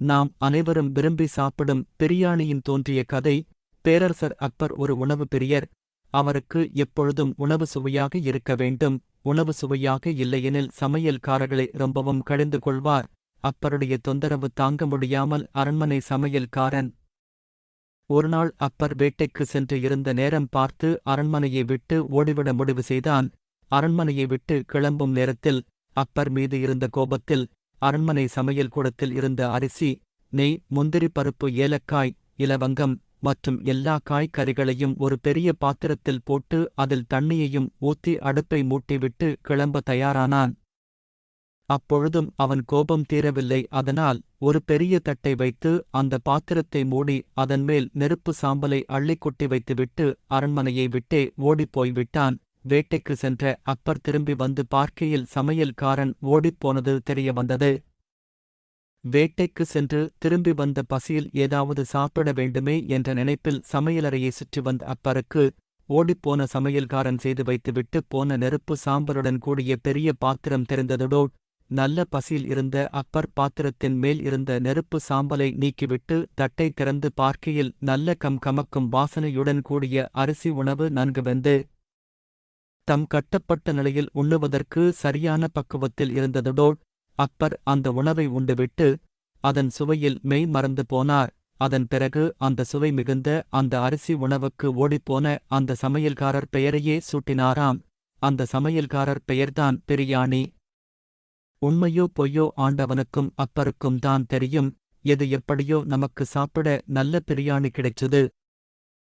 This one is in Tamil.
நாம் அனைவரும் விரும்பி சாப்பிடும் பிரியாணியின் தோன்றிய கதை பேரரசர் அக்பர் ஒரு உணவு பிரியர். அவருக்கு எப்பொழுதும் உணவு சுவையாக இருக்க வேண்டும். உணவு சுவையாக இல்லையெனில் சமையல்காரர்களை ரொம்பவும் கழிந்து கொள்வார். அப்பருடைய தொந்தரவு தாங்க முடியாமல் அரண்மனை சமையல்காரன். ஒருநாள் அப்பர் வேட்டைக்கு சென்று இருந்த நேரம் பார்த்து அரண்மனையை விட்டு ஓடிவிட முடிவு செய்தான். அரண்மனையை விட்டு கிளம்பும் நேரத்தில் அப்பர் மீது இருந்த கோபத்தில் அரண்மனை சமையல் கூடத்தில் இருந்த அரிசி நெய் முந்திரி பருப்பு ஏலக்காய் இலவங்கம் மற்றும் எல்லா காய்கறிகளையும் ஒரு பெரிய பாத்திரத்தில் போட்டு அதில் தண்ணியையும் ஊத்தி அடுப்பை மூட்டிவிட்டு கிளம்ப தயாரானான். அப்பொழுதும் அவன் கோபம் தீரவில்லை. அதனால் ஒரு பெரிய தட்டை வைத்து அந்த பாத்திரத்தை மூடி அதன் மேல் நெருப்பு சாம்பலை அள்ளிக் கொட்டி வைத்துவிட்டு அரண்மனையை விட்டே ஓடிப்போய் விட்டான் வேட்டைக்கு சென்ற அப்பர் திரும்பி வந்து பார்க்கையில் சமையல்காரன் ஓடிப்போனது தெரிய வந்தது. வேட்டைக்கு சென்று திரும்பி வந்த பசியில் ஏதாவது சாப்பிட வேண்டுமே என்ற நினைப்பில் சமையலறையை சுற்றி வந்த அப்பருக்கு ஓடிப்போன சமையல்காரன் செய்து வைத்துவிட்டு போன நெருப்பு சாம்பலுடன் கூடிய பெரிய பாத்திரம் தெரிந்ததோடு நல்ல பசியில் இருந்த அப்பர் பாத்திரத்தின் மேல் இருந்த நெருப்பு சாம்பலை நீக்கிவிட்டு தட்டை திறந்து பார்க்கையில் நல்ல கம் கமக்கும் வாசனையுடன் கூடிய அரிசி உணவு நன்கு வெந்து தம் கட்டப்பட்ட நிலையில் உண்ணுவதற்கு சரியான பக்குவத்தில் இருந்ததோடு அப்பர் அந்த உணவை உண்டுவிட்டு அதன் சுவையில் மெய் மறந்து போனார். அதன் பிறகு அந்த சுவை மிகுந்த அந்த அரிசி உணவுக்கு ஓடிப்போன அந்த சமையல்காரர் பெயரையே சூட்டினாராம். அந்த சமையல்காரர் பெயர்தான் பிரியாணி. உண்மையோ பொய்யோ ஆண்டவனுக்கும் அப்பருக்கும் தான் தெரியும் எது எப்படியோ நமக்கு சாப்பிட நல்ல பிரியாணி கிடைச்சது.